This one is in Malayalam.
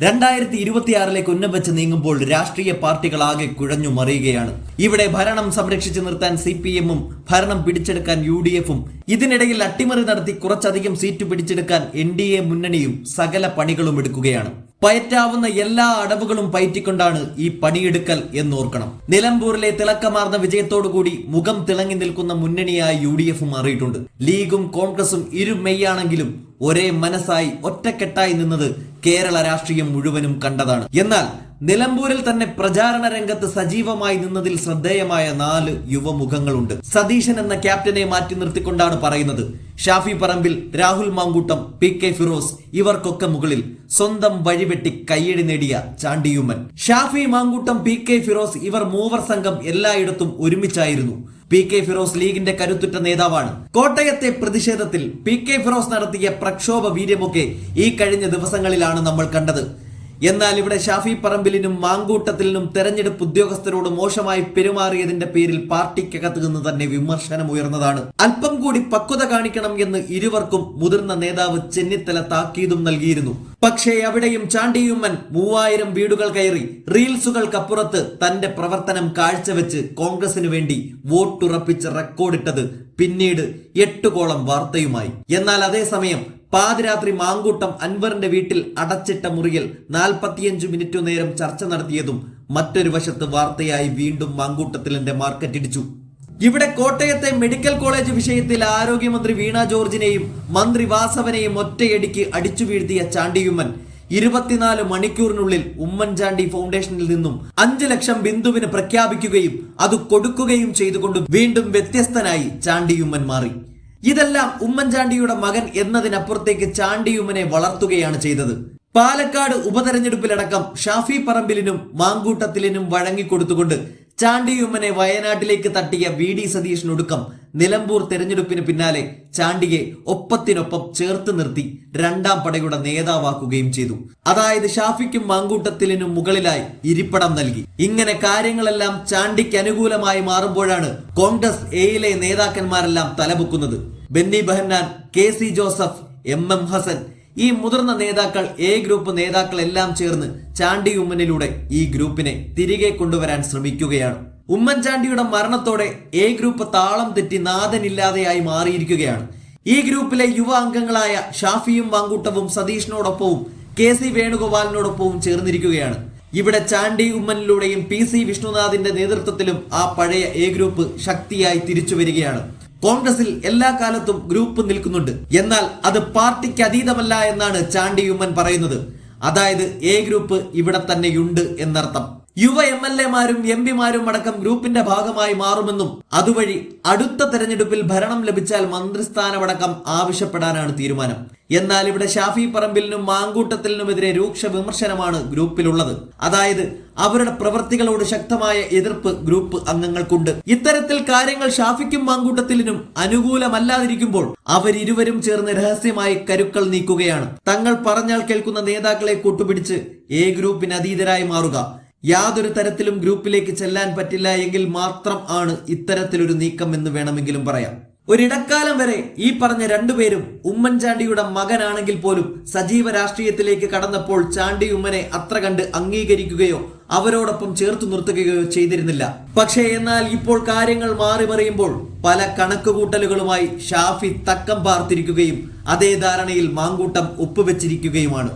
രണ്ടായിരത്തി ഇരുപത്തിയാറിലേക്ക് ഉന്നം വെച്ച് നീങ്ങുമ്പോൾ രാഷ്ട്രീയ പാർട്ടികളാകെ കുഴഞ്ഞു മറിയുകയാണ്. ഇവിടെ ഭരണം സംരക്ഷിച്ചു നിർത്താൻ സി പി എമ്മും ഭരണം പിടിച്ചെടുക്കാൻ യു ഡി എഫും ഇതിനിടയിൽ അട്ടിമറി നടത്തി കുറച്ചധികം സീറ്റ് പിടിച്ചെടുക്കാൻ എൻ ഡി എ മുന്നണിയും സകല പണികളും എടുക്കുകയാണ്. പയറ്റാവുന്ന എല്ലാ അടവുകളും പയറ്റിക്കൊണ്ടാണ് ഈ പണിയെടുക്കൽ എന്നോർക്കണം. നിലമ്പൂരിലെ തിളക്കമാർന്ന വിജയത്തോടുകൂടി മുഖം തിളങ്ങി നിൽക്കുന്ന മുന്നണിയായി യു ഡി എഫ് മാറിയിട്ടുണ്ട്. ലീഗും കോൺഗ്രസും ഇരുമെയ്യാണെങ്കിലും ഒരേ മനസ്സായി ഒറ്റക്കെട്ടായി നിന്നത് കേരള രാഷ്ട്രീയം മുഴുവനും കണ്ടതാണ്. എന്നാൽ നിലമ്പൂരിൽ തന്നെ പ്രചാരണ രംഗത്ത് സജീവമായി നിന്നതിൽ ശ്രദ്ധേയമായ നാല് യുവമുഖങ്ങളുണ്ട്. സതീശൻ എന്ന ക്യാപ്റ്റനെ മാറ്റി നിർത്തിക്കൊണ്ടാണ് പറയുന്നത്. ഷാഫി പറമ്പിൽ രാഹുൽ മാങ്കൂട്ടം പി കെ ഫിറോസ് ഇവർക്കൊക്കെ മുകളിൽ സ്വന്തം വഴിവെട്ടി കയ്യടി നേടിയ ചാണ്ടിയുമ്മൻ. ഷാഫി മാങ്കൂട്ടം പി കെ ഫിറോസ് ഇവർ മൂവർ സംഘം എല്ലായിടത്തും ഒരുമിച്ചായിരുന്നു. പി കെ ഫിറോസ് ലീഗിന്റെ കരുത്തുറ്റ നേതാവാണ്. കോട്ടയത്തെ പ്രതിഷേധത്തിൽ പി കെ ഫിറോസ് നടത്തിയ പ്രക്ഷോഭ വീര്യമൊക്കെ ഈ കഴിഞ്ഞ ദിവസങ്ങളിലാണ് നമ്മൾ കണ്ടത്. എന്നാൽ ഇവിടെ ഷാഫി പറമ്പിലിനും മാങ്കൂട്ടത്തിലിനും തെരഞ്ഞെടുപ്പ് ഉദ്യോഗസ്ഥരോട് മോശമായി പെരുമാറിയതിന്റെ പേരിൽ പാർട്ടിക്കകത്ത് നിന്ന് തന്നെ വിമർശനം ഉയർന്നതാണ്. അല്പം കൂടി പക്വത കാണിക്കണം എന്ന് ഇരുവർക്കും മുതിർന്ന നേതാവ് ചെന്നിത്തല താക്കീതും നൽകിയിരുന്നു. പക്ഷേ അവിടെയും ചാണ്ടിയുമ്മൻ മൂവായിരം വീടുകൾ കയറി റീൽസുകൾക്കപ്പുറത്ത് തന്റെ പ്രവർത്തനം കാഴ്ചവെച്ച് കോൺഗ്രസിനു വേണ്ടി വോട്ടുറപ്പിച്ച് റെക്കോർഡിട്ടത് പിന്നീട് എട്ടുകോളം വാർത്തയുമായി. എന്നാൽ അതേസമയം പാതിരാത്രി മാങ്കൂട്ടം അൻവറിന്റെ വീട്ടിൽ അടച്ചിട്ട മുറിയിൽ നാൽപ്പത്തിയഞ്ചു മിനിറ്റു നേരം ചർച്ച നടത്തിയതും മറ്റൊരു വശത്ത് വാർത്തയായി വീണ്ടും മാങ്കൂട്ടത്തിലിന്റെ മാർക്കറ്റ് ഇടിച്ചു. ഇവിടെ കോട്ടയത്തെ മെഡിക്കൽ കോളേജ് വിഷയത്തിൽ ആരോഗ്യമന്ത്രി വീണ ജോർജിനെയും മന്ത്രി വാസവനെയും ഒറ്റയടിക്ക് അടിച്ചു വീഴ്ത്തിയ ചാണ്ടിയുമ്മൻ ഇരുപത്തിനാല് മണിക്കൂറിനുള്ളിൽ ഉമ്മൻചാണ്ടി ഫൗണ്ടേഷനിൽ നിന്നും അഞ്ച് ലക്ഷം ബിന്ദുവിന് പ്രഖ്യാപിക്കുകയും അത് കൊടുക്കുകയും ചെയ്തുകൊണ്ട് വീണ്ടും വ്യത്യസ്തനായി ചാണ്ടിയുമ്മൻ മാറി. ഇതെല്ലാം ഉമ്മൻചാണ്ടിയുടെ മകൻ എന്നതിനപ്പുറത്തേക്ക് ചാണ്ടിയുമ്മനെ വളർത്തുകയാണ് ചെയ്തത്. പാലക്കാട് ഉപതെരഞ്ഞെടുപ്പിലടക്കം ഷാഫി പറമ്പിലിനും മാങ്കൂട്ടത്തിലിനും വഴങ്ങിക്കൊടുത്തുകൊണ്ട് ചാണ്ടിയുമ്മനെ വയനാട്ടിലേക്ക് തട്ടിയ വി ഡി സതീഷിനൊടുക്കം നിലമ്പൂർ തെരഞ്ഞെടുപ്പിന് പിന്നാലെ ചാണ്ടിയെ ഒപ്പത്തിനൊപ്പം ചേർത്ത് നിർത്തി രണ്ടാം പടയുടെ നേതാവാക്കുകയും ചെയ്തു. അതായത് ഷാഫിക്കും മാങ്കൂട്ടത്തിലിനും മുകളിലായി ഇരിപ്പടം നൽകി. ഇങ്ങനെ കാര്യങ്ങളെല്ലാം ചാണ്ടിക്ക് അനുകൂലമായി മാറുമ്പോഴാണ് കോൺഗ്രസ് എയിലെ നേതാക്കന്മാരെല്ലാം തലപൊക്കുന്നത്. Benny Behanan K C Joseph M M Hassan ഈ മുതിർന്ന നേതാക്കൾ എ ഗ്രൂപ്പ് നേതാക്കളെല്ലാം ചേർന്ന് ചാണ്ടി ഉമ്മനിലൂടെ ഈ ഗ്രൂപ്പിനെ തിരികെ കൊണ്ടുവരാൻ ശ്രമിക്കുകയാണ്. ഉമ്മൻചാണ്ടിയുടെ മരണത്തോടെ എ ഗ്രൂപ്പ് താളം തെറ്റി നാഥനില്ലാതെയായി മാറിയിരിക്കുകയാണ്. ഈ ഗ്രൂപ്പിലെ യുവ അംഗങ്ങളായ ഷാഫിയും വാങ്കൂട്ടവും സതീഷിനോടൊപ്പവും കെ സി വേണുഗോപാലിനോടൊപ്പവും ചേർന്നിരിക്കുകയാണ്. ഇവിടെ ചാണ്ടി ഉമ്മനിലൂടെയും പി സി വിഷ്ണുനാഥിന്റെ നേതൃത്വത്തിലും ആ പഴയ എ ഗ്രൂപ്പ് ശക്തിയായി തിരിച്ചു വരികയാണ് കോൺഗ്രസിൽ എല്ലാ കാലത്തും ഗ്രൂപ്പ് നിൽക്കുന്നുണ്ട്. എന്നാൽ അത് പാർട്ടിക്ക് അതീതമല്ല എന്നാണ് ചാണ്ടി ഉമ്മൻ പറയുന്നത്. അതായത് എ ഗ്രൂപ്പ് ഇവിടെ തന്നെയുണ്ട് എന്നർത്ഥം. യുവ എം എൽ എമാരും എം പിമാരും അടക്കം ഗ്രൂപ്പിന്റെ ഭാഗമായി മാറുമെന്നും അതുവഴി അടുത്ത തെരഞ്ഞെടുപ്പിൽ ഭരണം ലഭിച്ചാൽ മന്ത്രിസ്ഥാനമടക്കം ആവശ്യപ്പെടാനാണ് തീരുമാനം. എന്നാൽ ഇവിടെ ഷാഫി പറമ്പിലിനും മാങ്കൂട്ടത്തിലിനുമെതിരെ രൂക്ഷ വിമർശനമാണ് ഗ്രൂപ്പിലുള്ളത്. അതായത് അവരുടെ പ്രവൃത്തികളോട് ശക്തമായ എതിർപ്പ് ഗ്രൂപ്പ് അംഗങ്ങൾക്കുണ്ട്. ഇത്തരത്തിൽ കാര്യങ്ങൾ ഷാഫിക്കും മാങ്കൂട്ടത്തിലിനും അനുകൂലമല്ലാതിരിക്കുമ്പോൾ അവരിരുവരും ചേർന്ന് രഹസ്യമായി കരുക്കൾ നീക്കുകയാണ്. തങ്ങൾ പറഞ്ഞാൽ കേൾക്കുന്ന നേതാക്കളെ കൂട്ടുപിടിച്ച് എ ഗ്രൂപ്പിന് അതീതരായി മാറുക. യാതൊരു തരത്തിലും ഗ്രൂപ്പിലേക്ക് ചെല്ലാൻ പറ്റില്ല എങ്കിൽ മാത്രം ആണ് ഇത്തരത്തിലൊരു നീക്കം എന്ന് വേണമെങ്കിലും പറയാം. ഒരിടക്കാലം വരെ ഈ പറഞ്ഞ രണ്ടുപേരും ഉമ്മൻചാണ്ടിയുടെ മകനാണെങ്കിൽ പോലും സജീവ രാഷ്ട്രീയത്തിലേക്ക് കടന്നപ്പോൾ ചാണ്ടി ഉമ്മനെ അത്ര കണ്ട് അംഗീകരിക്കുകയോ അവരോടൊപ്പം ചേർത്തു നിർത്തുകയോ ചെയ്തിരുന്നില്ല. പക്ഷേ എന്നാൽ ഇപ്പോൾ കാര്യങ്ങൾ മാറി മറിയുമ്പോൾ പല കണക്കുകൂട്ടലുകളുമായി ഷാഫി തക്കം പാർത്തിരിക്കുകയും അതേ ധാരണയിൽ മാങ്കൂട്ടം ഒപ്പുവെച്ചിരിക്കുകയുമാണ്.